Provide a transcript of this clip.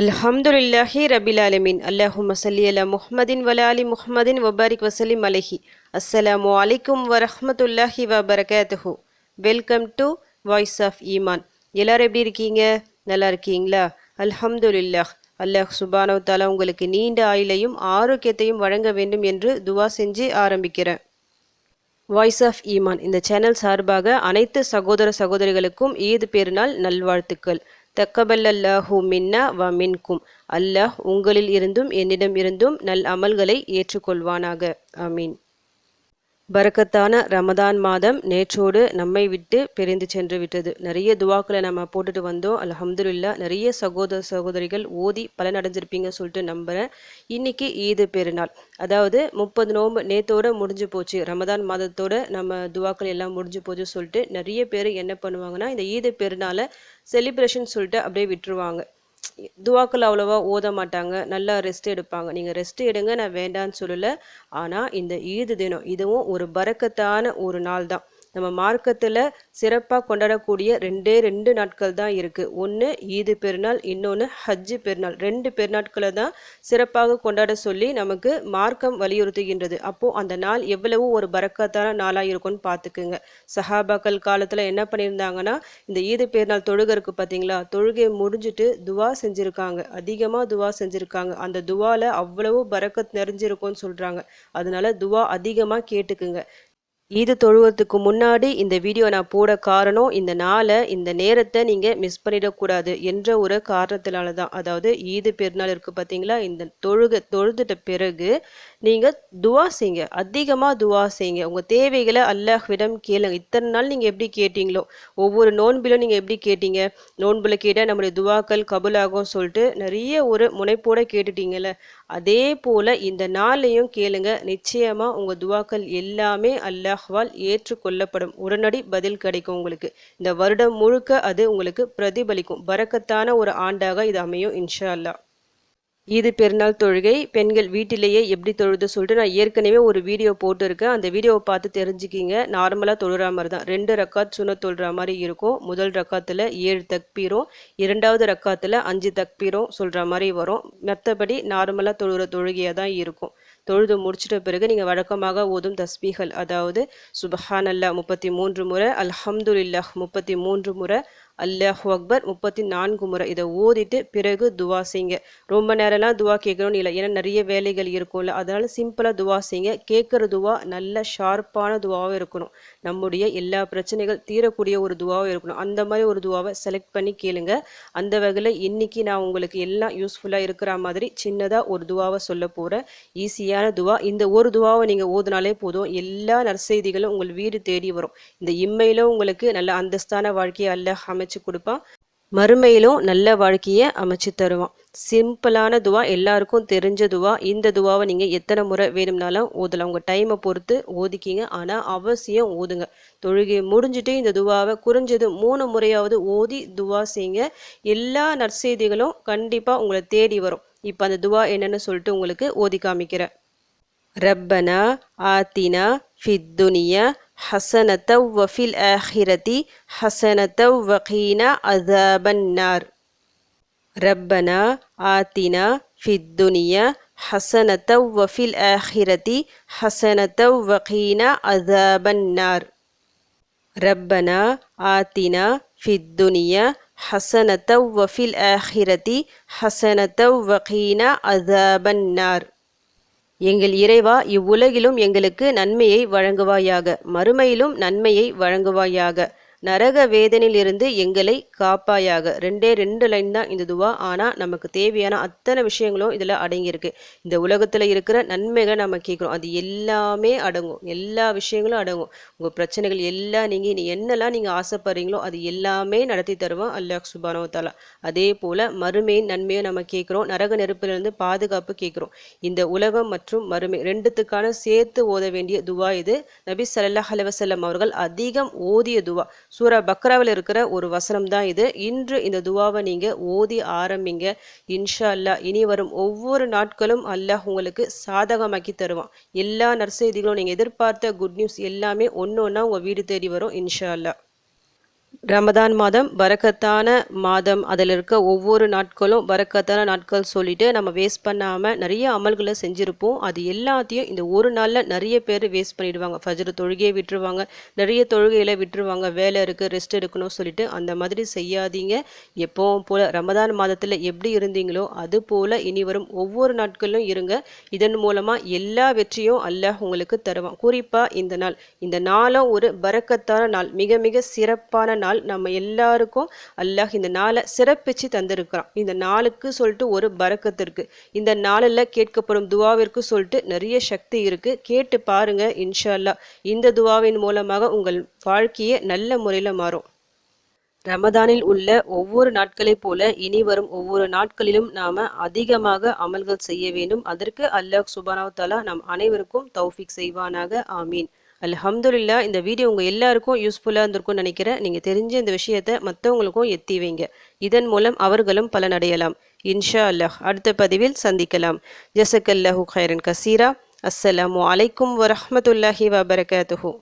அல்ஹம்துலில்லாஹி ரபில் ஆலமீன். அல்லாஹும்ம சல்லி அலா முஹ்மதின் வலாலி முஹ்மதின் வபாரிக் வசலிம் அலஹி. அஸ்ஸலாமு அலைக்கும் வரஹமத்துல்லாஹி வபரகாத்துஹு. வெல்கம் டு வாய்ஸ் ஆஃப் ஈமான். எல்லாரும் எப்படி இருக்கீங்க? நல்லா இருக்கீங்களா? அல்ஹம்துலில்லாஹ். அல்லாஹ் சுபானவ தாலா உங்களுக்கு நீண்ட ஆயுளையும் ஆரோக்கியத்தையும் வழங்க வேண்டும் என்று துவா செஞ்சு ஆரம்பிக்கிறேன். வாய்ஸ் ஆஃப் ஈமான். இந்த சேனல் சார்பாக அனைத்து சகோதர சகோதரிகளுக்கும் ஈது பெருநாள் நல்வாழ்த்துக்கள். தக்கபல்லல்லாஹூ மின்னா வ மின்கும். அல்லாஹ் உங்களில் இருந்தும் என்னிடம் இருந்தும் நல் அமல்களை ஏற்றுக்கொள்வானாக. அமீன் பரக்கத்தான ரமதான் மாதம் நேற்றோடு நம்மை விட்டு பிரிந்து சென்று விட்டது. நிறைய துவாக்களை நம்ம போட்டுட்டு வந்தோம். அல்ஹம்துலில்லா நிறைய சகோதர சகோதரிகள் ஓதி பலன் அடைஞ்சிருப்பீங்க சொல்லிட்டு நம்புகிறேன் இன்னைக்கு ஈது பெருநாள். அதாவது முப்பது நோம்பு நேத்தோட முடிஞ்சு போச்சு. ரமதான் மாதத்தோட நம்ம துவாக்கள் எல்லாம் முடிஞ்சு போச்சு சொல்லிட்டு நிறைய பேர் என்ன பண்ணுவாங்கன்னா இந்த ஈது பெருநாளை செலிப்ரேஷன் சொல்லிட்டு அப்படியே விட்டுருவாங்க. துவாக்கள் அவ்வளோவா ஓத மாட்டாங்க. நல்லா ரெஸ்ட் எடுப்பாங்க. நீங்கள் ரெஸ்ட் எடுங்க. நான் வேண்டான்னு சொல்லலை. ஆனால் இந்த ஈது தினம் இதுவும் ஒரு பறக்கத்தான ஒரு நாள் தான் நம்ம மார்க்கத்தில் சிறப்பாக கொண்டாடக்கூடிய ரெண்டே ரெண்டு நாட்கள் தான் இருக்குது ஒன்று ஈது பெருநாள் இன்னொன்று ஹஜ்ஜு பெருநாள். ரெண்டு பெருநாட்களை தான் சிறப்பாக கொண்டாட சொல்லி நமக்கு மார்க்கம் வலியுறுத்துகின்றது. அப்போது அந்த நாள் எவ்வளவு ஒரு பறக்கத்தான நாளாக இருக்கும்னு பார்த்துக்குங்க சஹாபாக்கள் காலத்தில் என்ன பண்ணியிருந்தாங்கன்னா இந்த ஈது பெருநாள் தொழுகருக்கு பார்த்தீங்களா தொழுகை முடிஞ்சுட்டு துவா செஞ்சுருக்காங்க. அதிகமாக துவா செஞ்சுருக்காங்க. அந்த துவாவில் அவ்வளவு பறக்கத் நிறைஞ்சிருக்கும்னு சொல்கிறாங்க அதனால துவா அதிகமாக கேட்டுக்குங்க. ஈது தொழுவதுக்கு முன்னாடி இந்த வீடியோ நான் போட காரணம் இந்த நாளை இந்த நேரத்தை நீங்கள் மிஸ் பண்ணிடக்கூடாது என்ற ஒரு காரணத்தினால தான் அதாவது ஈது பெருநாள் இருக்குது பார்த்தீங்களா இந்த தொழுக தொழுதுட்ட பிறகு நீங்கள் துவா செய்யுங்க அதிகமாக துவா செய்யுங்க உங்கள் தேவைகளை அல்லாஹ்விடம் கேளுங்க. இத்தனை நாள் நீங்கள் எப்படி கேட்டீங்களோ ஒவ்வொரு நோன்பிலும் நீங்கள் எப்படி கேட்டீங்க? நோன்பில் கேட்டால் நம்முடைய துவாக்கள் கபுலாகும் சொல்லிட்டு நிறைய ஒரு முனைப்போட கேட்டுட்டீங்கல்ல. அதே போல் இந்த நாளையும் கேளுங்க. நிச்சயமாக உங்கள் துவாக்கள் எல்லாமே அல்லாஹ்வால் ஏற்றுக்கொள்ளப்படும். உடனடி பதில் கிடைக்கும் உங்களுக்கு. இந்த வருடம் முழுக்க அது உங்களுக்கு பிரதிபலிக்கும். பறக்கத்தான ஒரு ஆண்டாக இது அமையும் இன்ஷா அல்லாஹ். இது பெருநாள் தொழுகை. பெண்கள் வீட்டிலேயே எப்படி தொழுது சொல்லிட்டு நான் ஏற்கனவே ஒரு வீடியோ போட்டிருக்கேன். அந்த வீடியோவை பார்த்து தெரிஞ்சுக்கிங்க. நார்மலாக தொழுற மாதிரி தான். ரெண்டு ரக்காத் சுன தொழுற மாதிரி இருக்கும். முதல் ரக்காத்தில் ஏழு தக்பீரும் இரண்டாவது ரக்காத்தில் அஞ்சு தக்பீரும் சொல்கிற மாதிரி வரும். மற்றபடி நார்மலாக தொழுகிற தொழுகையாக தான் இருக்கும். தொழுது முடிச்சிட்ட பிறகு நீங்கள் வழக்கமாக ஓதும் தஸ்பீகள். அதாவது சுபஹான் அல்லா முப்பத்தி மூன்று முறை அல்ஹம்துலில்லாஹ் முப்பத்தி மூன்று முறை அல்லாஹ் அக்பர் முப்பத்தி நான்கு முறை இதை ஓதிட்டு பிறகு துவா செய்யுங்க. ரொம்ப நேரம்லாம் துவா கேட்கணும்னு இல்லை. ஏன்னா நிறைய வேலைகள் இருக்கும்ல. அதனால சிம்பிளாக துவா செய்யுங்க. கேட்குற துவா நல்ல ஷார்ப்பான துவாவும் இருக்கணும். நம்முடைய எல்லா பிரச்சனைகள் தீரக்கூடிய ஒரு துவாவும் இருக்கணும். அந்த மாதிரி ஒரு துவாவை செலக்ட் பண்ணி கேளுங்க. அந்த வகையில் இன்னைக்கு நான் உங்களுக்கு எல்லாம் யூஸ்ஃபுல்லாக இருக்கிற மாதிரி சின்னதாக ஒரு துவாவை சொல்ல போகிறேன் ஈஸியான துவா. இந்த ஒரு துவாவை நீங்கள் ஓதுனாலே போதும். எல்லா நற்செய்திகளும் உங்கள் வீடு தேடி வரும். இந்த இம்மையிலும் உங்களுக்கு நல்ல அந்தஸ்தான வாழ்க்கையை அல்ல அமைச்சு கொடுப்பான். மறுமையிலும் நல்ல வாழ்க்கையை அமைச்சு தருவான். சிம்பிளான துவா எல்லாருக்கும் தெரிஞ்ச துவா. இந்த துவாவை நீங்கள் எத்தனை முறை வேணும்னாலும் ஓதலாம். உங்கள் டைமை பொறுத்து ஓதிக்கிங்க. ஆனால் அவசியம் ஓதுங்க. தொழுகை முடிஞ்சுட்டு இந்த துவாவை குறைஞ்சது மூணு முறையாவது ஓதி துவா செய்யுங்க. எல்லா நற்செய்திகளும் கண்டிப்பாக உங்களை தேடி வரும். இப்போ அந்த துவா என்னன்னு சொல்லிட்டு உங்களுக்கு ஓதி காமிக்கிறேன். ரப்பனா ஆத்தினா ஃபித்துனியா حسنة وفي الآخرة حسنة وقينا عذاب النار. ربنا آتنا في الدنيا. حسنة وفي الآخرة حسنة وقينا عذاب النار. ربنا آتنا في الدنيا. حسنة وفي الآخرة حسنة وقينا عذاب النار. எங்கள் இறைவா இவ்வுலகிலும் எங்களுக்கு நன்மையை வழங்குவாயாக மறுமையிலும் நன்மையை வழங்குவாயாக. நரக வேதனையிலிருந்து எங்களை காப்பாயாக. ரெண்டே ரெண்டு லைன் தான் இந்த துவா. ஆனால் நமக்கு தேவையான அத்தனை விஷயங்களும் இதில் அடங்கியிருக்கு. இந்த உலகத்தில் இருக்கிற நன்மைகளை நம்ம கேட்குறோம். அது எல்லாமே அடங்கும். எல்லா விஷயங்களும் அடங்கும். உங்கள் பிரச்சனைகள் எல்லாம் நீங்கள் நீ என்னெல்லாம் நீங்கள் ஆசைப்படுறீங்களோ அது எல்லாமே நடத்தி தருவோம் அல்லாஹ் சுபானோ தாலா அதே போல் மறுமையின் நன்மையை நம்ம கேட்குறோம். நரக நெருப்பிலிருந்து பாதுகாப்பு கேட்குறோம். இந்த உலகம் மற்றும் மறுமை ரெண்டுத்துக்கான சேர்த்து ஓத வேண்டிய துவா இது. நபி சல்லாஹ் அலுவலம் அவர்கள் அதிகம் ஓதிய துவா. சூரா பக்ராவில் இருக்கிற ஒரு வசனம் தான் இது. இன்று இந்த துவாவை நீங்கள் ஓதி ஆரம்பிங்க. இன்ஷா அல்லா இனி வரும் ஒவ்வொரு நாட்களும் அல்லாஹ் உங்களுக்கு சாதகமாக்கி தருவான். எல்லா நற்செய்திகளும் நீங்கள் எதிர்பார்த்த குட் நியூஸ் எல்லாமே ஒன்று ஒன்றா உங்கள் வீடு தேடி வரும் இன்ஷா அல்லா ரமதான் மாதம் பரக்கத்தான மாதம். அதில் இருக்க ஒவ்வொரு நாட்களும் வரக்கத்தான நாட்கள் சொல்லிட்டு நம்ம வேஸ்ட் பண்ணாமல் நிறைய அமல்களை செஞ்சுருப்போம். அது எல்லாத்தையும் இந்த ஒரு நாளில் நிறைய பேர் வேஸ்ட் பண்ணிடுவாங்க. ஃபஜர் தொழுகையை விட்டுருவாங்க. நிறைய தொழுகையில் விட்டுருவாங்க. வேலை இருக்குது ரெஸ்ட் எடுக்கணும்னு சொல்லிட்டு அந்த மாதிரி செய்யாதீங்க. எப்போவும் போல் ரமதான் மாதத்தில் எப்படி இருந்தீங்களோ அது போல் இனி வரும் ஒவ்வொரு நாட்களிலும் இருங்க. இதன் மூலமாக எல்லா வெற்றியும் அல்லாஹ் உங்களுக்கு தருவான். குறிப்பாக இந்த நாள். இந்த நாளும் ஒரு பறக்கத்தான நாள். மிக மிக சிறப்பான நாள். நம்ம எல்லாருக்கும் அல்லாஹ் இந்த நாளை சிறப்பிச்சு தந்திருக்கிறான். இந்த நாளுக்கு சொல்லிட்டு ஒரு பறக்கத்து இருக்கு. இந்த நாளில் கேட்கப்படும் துவாவிற்கு சொல்லிட்டு நிறைய சக்தி இருக்கு. கேட்டு பாருங்க இன்ஷா அல்லாஹ் இந்த துவாவின் மூலமாக உங்கள் வாழ்க்கையே நல்ல முறையில் மாறும். ரமதானில் உள்ள ஒவ்வொரு நாட்களைப் போல இனி வரும் ஒவ்வொரு நாட்களிலும் நாம அதிகமாக அமல்கள் செய்ய வேண்டும். அதற்கு அல்லாஹ் சுபானாவ் தாலா நம் அனைவருக்கும் தௌஃபிக் செய்வானாக. ஆமீன். அல்ஹம்துலில்லா இந்த வீடியோ உங்கள் எல்லாருக்கும் யூஸ்ஃபுல்லாக இருந்திருக்கும்னு நினைக்கிறேன். நீங்கள் தெரிஞ்ச இந்த விஷயத்தை மற்றவங்களுக்கும் எத்தி வைங்க இதன் மூலம் அவர்களும் பலனடையலாம். இன்ஷா அல்லாஹ் அடுத்த பதிவில் சந்திக்கலாம். ஜசக்கல்லாஹு ஹைரன் கசீரா. அஸ்ஸலாம் அலைக்கும் வரமத்துல்லாஹி வபரகாத்துஹூ.